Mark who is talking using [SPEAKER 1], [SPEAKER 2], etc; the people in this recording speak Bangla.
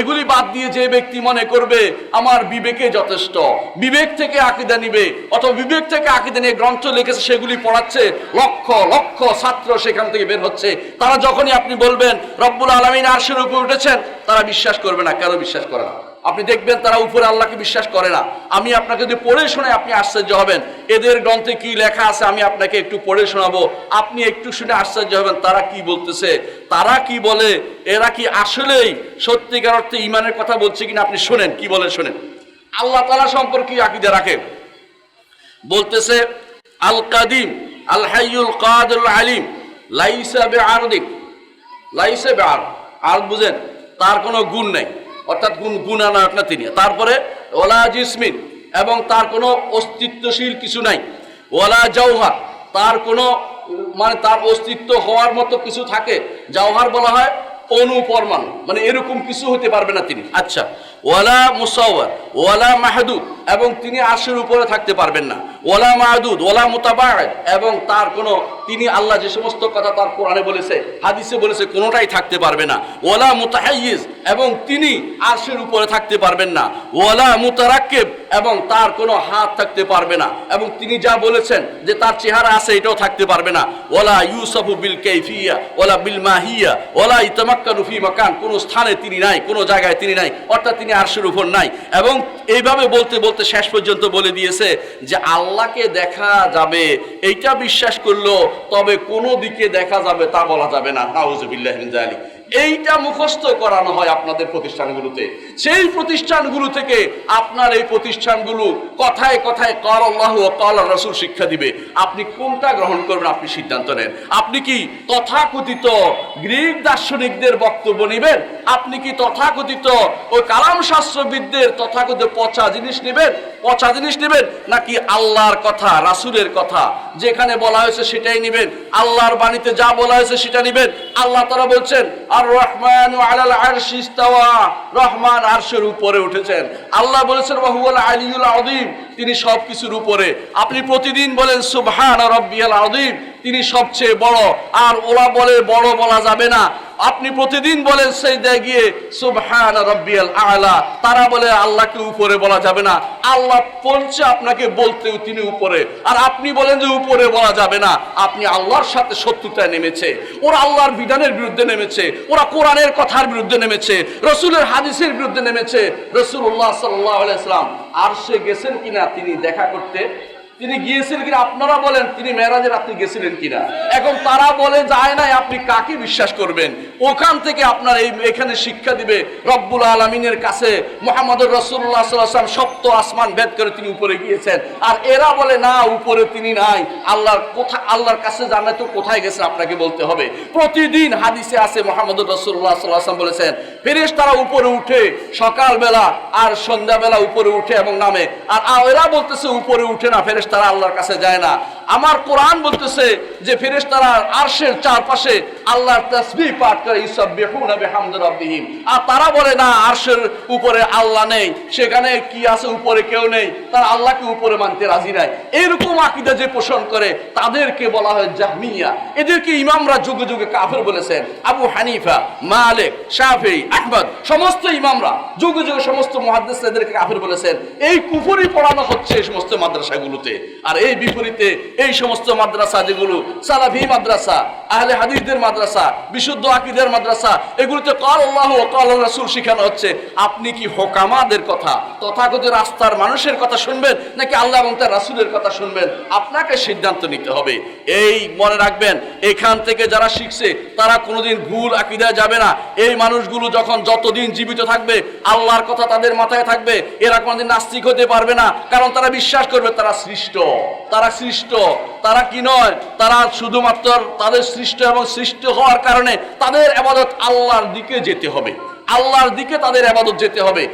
[SPEAKER 1] এগুলি বাদ দিয়ে যে ব্যক্তি মনে করবে, আমার বিবেকে যথেষ্ট। বিবেক থেকে আকিদা নিবে, অথবা বিবেক থেকে আকিদা নিয়ে গ্রন্থ লিখেছে, সেগুলি পড়াচ্ছে, লক্ষ লক্ষ ছাত্র সেখান থেকে বের হচ্ছে। তারা যখনই আপনি বলবেন, রব্বুল আলমিন আরশের উপরে উঠেছেন, তারা বিশ্বাস করবে না, কেন বিশ্বাস করে না? আপনি দেখবেন তারা উপরে আল্লাহকে বিশ্বাস করে না। আমি আপনাকে যদি পড়ে শোনাই, আপনি আশ্চর্য হবেন। এদের গ্রন্থে কি লেখা আছে, আমি আপনাকে একটু পড়ে শোনাবো। আপনি একটু শুনে আশ্চর্য হবেন, তারা কি বলতেছে? তারা কি বলে? এরা কি আসলেই সত্যিকার অর্থে ইমানের কথা বলছে কিনা আপনি শোনেন, কি বলে শোনেন। আল্লাহ তালা সম্পর্কে আকিদা রাখে? বলতেছে, আল কাদিম, আল হাইয়ুল কাদুল আলিম, লাইসা বে আরদিক লাইসা বে আর বুঝেন, তার কোনো গুণ নেই। অর্থাৎ গুণ আনা না তিনি। তারপরে ওলা জিসমিন এবং তার কোনো অস্তিত্বশীল কিছু নাই। ওলা জওহার তার কোনো মানে তার অস্তিত্ব হওয়ার মতো কিছু থাকে। জওহার বলা হয় অনুপরমাণু মানে এরকম কিছু হতে পারবে না তিনি। আচ্ছা ওয়ালা মুসাওয়ার ওয়ালা মাহদুদ এবং তিনি আরশের উপরে থাকতে পারবেন না। ওয়ালা মাহদুদ ওয়ালা মুতাবাদ এবং তার কোনো, তিনি আল্লাহ যে সমস্ত কথা তার কোরআনে বলেছে, হাদিসে বলেছে, কোনোটাই থাকতে পারবে না। ওয়ালা মুতাহাইয়িজ, এবং তিনি আরশের উপরে থাকতে পারবেন না। ওয়ালা মুতারাক্কিব, এবং তার কোনো হাত থাকতে পারবে না। এবং তিনি যা বলেছেন যে তার চেহারা আছে, এটাও থাকতে পারবে না। ওলা ইউসুফু বিল কেফিয়া ওয়ালা বিল মাহিয়া ওলা ইতামাক্কানু ফি মাকান। কোন স্থানে তিনি নাই, কোন জায়গায় তিনি নাই, অর্থাৎ তিনি আরশের উপর নাই। এবং এইভাবে বলতে বলতে শেষ পর্যন্ত বলে দিয়েছে যে আল্লাহকে দেখা যাবে, এইটা বিশ্বাস করল, তবে কোনো দিকে দেখা যাবে তা বলা যাবে না। হাউজ বিল্লাহ যালিক। এইটা মুখস্থ করানো হয় আপনাদের প্রতিষ্ঠানগুলোতে। সেই প্রতিষ্ঠানগুলো থেকে আপনার এই প্রতিষ্ঠানগুলো কথায় কথায় কল আল্লাহ ও কল রসুল শিক্ষা দিবে। আপনি কোনটা গ্রহণ করবেন আপনি সিদ্ধান্ত নেন। আপনি কি তথাকথিত গ্রিক দার্শনিকদের বক্তব্য নেবেন? আপনি কি তথাকথিত ওই কালাম শাস্ত্রবিদদের তথাকথিত পচা জিনিস নেবেন? পচা জিনিস নেবেন? নাকি আল্লাহর কথা, রাসুলের কথা যেখানে বলা হয়েছে সেটাই নেবেন? আল্লাহর বাণীতে যা বলা হয়েছে সেটা নেবেন? আল্লাহ তারা বলছেন আর রহমান আলাল আরশ ইস্তাওয়া। রহমান আরশের উপরে উঠেছেন। আল্লাহ বলেছেন ওয়াহুয়াল আলিউল আযীম। তিনি সব কিছুর উপরে। আপনি প্রতিদিন বলেন, সুবহান রব্বিয়াল আযীম। তিনি সবচেয়ে বড়। আর ওলা বলে, বড় বলা যাবে না। আপনি প্রতিদিন বলেন সেই দেয় গিয়ে, সুবহান রব্বিয়াল আলা। তারা বলে, আল্লাহকে উপরে বলা যাবে না। আল্লাহ বলছে আপনাকে বলতেও তিনি উপরে। আর আপনি বলেন যে উপরে বলা যাবে না। আপনি আল্লাহর সাথে শত্রুতায় নেমেছে। ওরা আল্লাহর বিধানের বিরুদ্ধে নেমেছে। ওরা কোরআনের কথার বিরুদ্ধে নেমেছে। রসুলের হাদিসের বিরুদ্ধে নেমেছে। রসুল্লাহ সাল্লাহ আলাইসলাম আর সে গেছেন কিনা তিনি দেখা করতে তিনি গিয়েছিলেন কিনা, আপনারা বলেন, তিনি মেরাজের রাত্রি গেছিলেন কিনা? এখন তারা বলে, যায় নাই, আপনি কাকে বিশ্বাস করবেন? ওখান থেকে আপনার এই, এখানে শিক্ষা দিবে, রব্বুল আলমিনের কাছে মোহাম্মদুর রসুল্লাহ সাল্লাম সপ্ত আসমান ভেদ করে তিনি উপরে গিয়েছেন। আর এরা বলে, না, উপরে তিনি নাই। আল্লাহর কোথা, আল্লাহর কাছে জানলে তো কোথায় গেছেন আপনাকে বলতে হবে। প্রতিদিন হাদিসে আছে, মোহাম্মদুর রসুল্লাহ সাল্লাম বলেছেন ফেরেশ তারা উপরে উঠে, সকালবেলা আর সন্ধ্যাবেলা উপরে উঠে এবং নামে। আর এরা বলতেছে, উপরে উঠে না ফেরেশ তারা আল্লাহর কাছে যায় না। আমার কোরআন বলতেছে যে ফেরেশ তারা আরশের চারপাশে আল্লাহর তাসবিহ পাঠ করে ইসাব্বিহুনা বিহামদি রাব্বিহিম। আর তারা বলে, না, আরশের উপরে আল্লাহ নেই, সেখানে কি আছে, উপরে কেউ নেই, তারা আল্লাহকে উপরে মানতে রাজি নাই। এরকম আকীদা যে পোষণ করে, তাদেরকে বলা হয় জাহমিয়া। এদেরকে ইমামরা যুগে যুগে কাফের বলেছেন, আবু হানিফা, মালিক, শাফি, আহমদ, সমস্ত ইমামরা, যুগে যুগে সমস্ত মহাদ্দেশ এদেরকে কাফের বলেছেন। এই কুফুরি পড়ানো হচ্ছে এই সমস্ত মাদ্রাসাগুলোতে। আর এই বিপরীতে এই সমস্ত মাদ্রাসা যেগুলো সালাফি মাদ্রাসা, আহলে হাদিসদের মাদ্রাসা, বিশুদ্ধ আকিদের মাদ্রাসা, এগুলোতে কল আল্লাহ ও কল রাসূল শেখানো হচ্ছে। আপনি কি হোকামাদের কথা, তথাগত রাস্তার মানুষের কথা শুনবেন, নাকি আল্লাহ এবং তার রাসূলের কথা শুনবেন? আপনাকে সিদ্ধান্ত নিতে হবে। এই মনে রাখবেন, এখান থেকে যারা শিখছে, তারা কোনোদিন ভুল আকিদায় যাবে না। এই মানুষগুলো যখন যতদিন জীবিত থাকবে, আল্লাহর কথা তাদের মাথায় থাকবে, এরা কোনোদিন নাস্তিক হতে পারবে না। কারণ তারা বিশ্বাস করবে তারা সৃষ্ট। তারা সৃষ্ট। তারা কি নয়? তারা শুধুমাত্র তাদের সৃষ্ট এবং সৃষ্ট হওয়ার কারণে তাদের আবাদত আল্লাহর দিকে যেতে হবে। আল্লাহর দিকে তাদের আবাদত যেতে হবে।